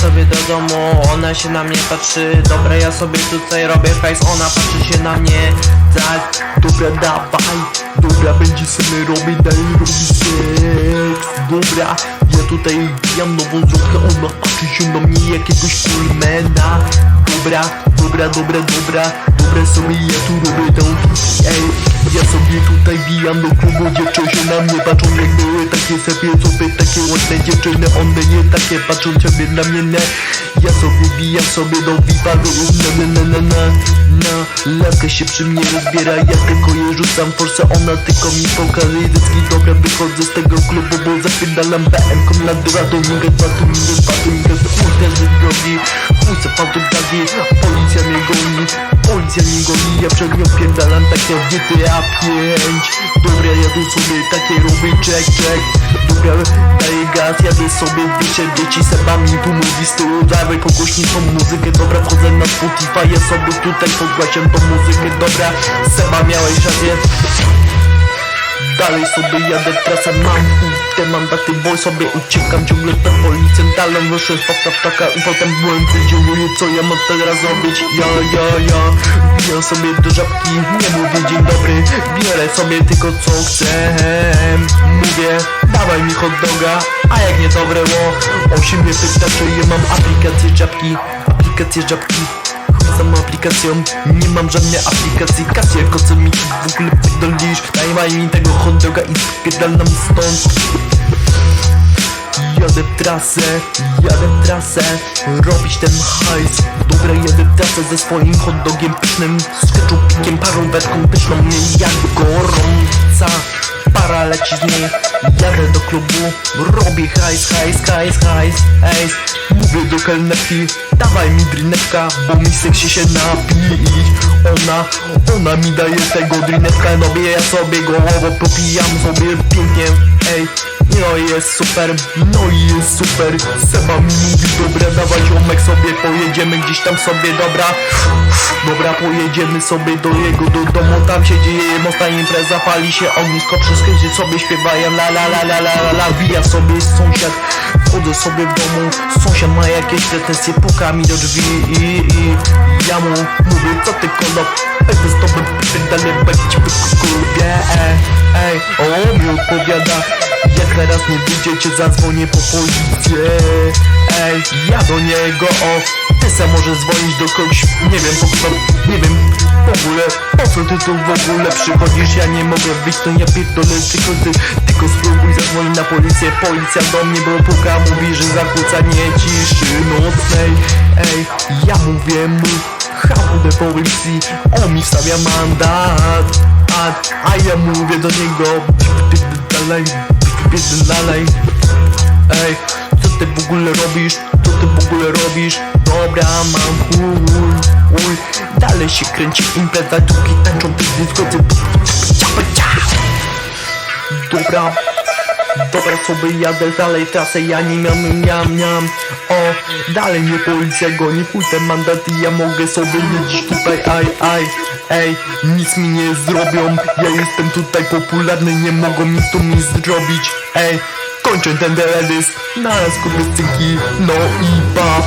sobie do domu, ona się na mnie patrzy. Dobra, ja sobie tutaj robię hajs, ona patrzy się na mnie. Tak, dobra, dawaj Dobra, będzie sobie robić, dalej robi seks. Dobra, ja tutaj wbijam nową zwrotkę Ona patrzy się na mnie jakiegoś kulmena Dobra, dobra, dobra, dobra Dobra sobie ja tu robię tą Ej, ja sobie tutaj bijam do klubu Dziewczyny się na mnie patrzą jak były takie sobie sobie Takie ładne dziewczyny, one nie takie patrzą ciebie na mnie nie Ja sobie bijam sobie do VIPa do na na na na na Laskę się przy mnie rozbiera, ja tylko je rzucam forsę Ona tylko mi pokazuje dyski Dobra, wychodzę z tego klubu, bo zapierdalam BM-ką na To migę, dwa, to migę, dwa, migę Kurde, że drogi, pan tu gadi Policja mnie goni, policja mnie goni Ja przed nią pierdalam tak jak GTA 5 Dobra, jadę sobie takie robię, check, check Dobra, daję gaz, jadę sobie, wiecie, dzieci sebami Tu mówi z tyłu, dawaj kogoś nie tą muzykę. Dobra, wchodzę na Spotify, ja sobie tutaj podgłaśniam tą muzykę. Dobra, Seba miałeś rację. Dalej sobie jadę, trasa mam te mandaty, bo sobie uciekam ciągle przed policją Dalej wyszłem z paka ptaka i potem byłem wydziłuję co ja mam teraz robić. Ja, ja, ja, bijam sobie do żabki, nie mówię dzień dobry Biorę sobie tylko co chcę. Mówię, dawaj mi hot doga, a jak nie dobre ło. Osiem mnie pyta, czy ja mam aplikację żabki Aplikację żabki Aplikacją Nie mam żadnej aplikacji. Kasia, jako co mi w ogóle pierdolisz. Daj mi tego hot i spierdalam stąd. Jadę w trasę, jadę w trasę. Robić ten hajs. Dobra, jadę w trasę ze swoim hot dogiem pysznym Z keczupikiem, paróweczką pyszną Jak gorąca para leci z niej. Jadę do klubu, robię hajs, hajs, hajs, hajs, hajs Mówię do kelnerki, dawaj mi drineczka Bo mi seksi się napić Ona, ona mi daje tego drineczka Robię ja sobie głową, popijam sobie pięknie Ej, no jest super, no i jest super. Seba mi mówi, dobra, dawaj ziomek sobie Pojedziemy gdzieś tam sobie, dobra. Dobra, pojedziemy sobie do jego, do domu Tam się dzieje mocna impreza, pali się ognisko Wszystkie sobie śpiewają la la la la la la Wbija sobie sąsiad, wchodzę sobie w domu Sąsiad ma jakieś pretensje, puka mi do drzwi i, i Ja mu mówię, co ty kolop Będę z tobą dalej będzie kurwie Ej, ej, o mi odpowiada teraz nie wyjdziecie, zadzwonię po policję. Ej, ja do niego, o Ty se możesz dzwonić do kogoś, nie wiem, po co, nie wiem w ogóle, po co ty tu w ogóle przychodzisz? Ja nie mogę wyjść, to ja pierdolę Tylko ty, tylko spróbuj zadzwonić na policję. Policja do mnie, bo puka mówi, że zakłócanie ciszy nocnej. Ej, ja mówię mu HWD policji, on mi stawia mandat. A, a ja mówię do niego Dalej, dalej Ej, co ty w ogóle robisz? Co ty w ogóle robisz? Dobra, mam chuj, uj Dalej się kręci impreza, długi tańczą te dyskoty Dobra, dobra sobie jadę dalej trasę Ja nie miam, miam, miam. O, dalej mnie policja goni Chuj te mandaty, ja mogę sobie jeździć tutaj Aj, aj, ej, nic mi nie zrobią Ja jestem tutaj popularny, nie mogą nic tu mi zrobić. Ej, kończę ten teledysk Na skubyscyki, no i pa